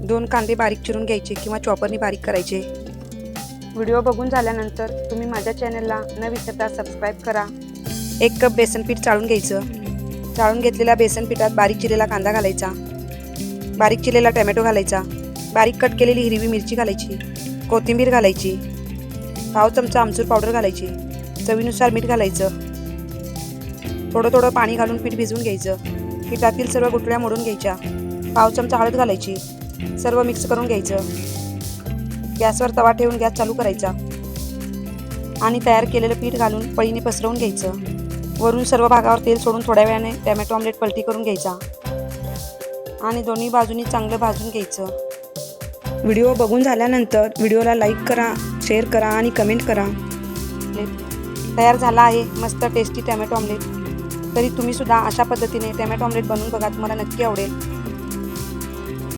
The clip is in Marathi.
दोन कांदे बारीक चिरून घ्यायचे किंवा चॉपरनी बारीक करायचे. व्हिडिओ बघून झाल्यानंतर तुम्ही माझ्या चॅनलला न विसरता सबस्क्राईब करा. एक कप बेसन पीठ चाळून घ्यायचं. चाळून घेतलेल्या बेसन पिठात बारीक चिरलेला कांदा घालायचा. बारीक चिरलेला टमॅटो घालायचा. बारीक कट केलेली हिरवी मिरची घालायची. कोथिंबीर घालायची. पाव चमचा आमचूर पावडर घालायची. चवीनुसार मीठ घालायचं. थोडं थोडं पाणी घालून पीठ भिजवून घ्यायचं. पिठातील सर्व गुठळ्या मोडून घ्यायच्या. पाव चमचा हळद घालायची. सर्व मिक्स करून घ्यायचं. गॅसवर तवा ठेवून गॅस चालू करायचा. आणि तयार केलेलं पीठ घालून पळीने पसरवून घ्यायचं. वरून सर्व भागावर तेल सोडून थोड्या वेळाने टॅमॅटो ऑमलेट पलटी करून घ्यायचा. आणि दोन्ही बाजूनी चांगलं भाजून घ्यायचं. व्हिडिओ बघून झाल्यानंतर व्हिडिओला लाईक करा शेअर करा आणि कमेंट करा. तयार झाला आहे मस्त टेस्टी टॅमॅटो ऑमलेट तरी तुम्ही सुद्धा अशा पद्धतीने टॅमॅटो ऑमलेट बनवून बघा तुम्हाला नक्की आवडेल.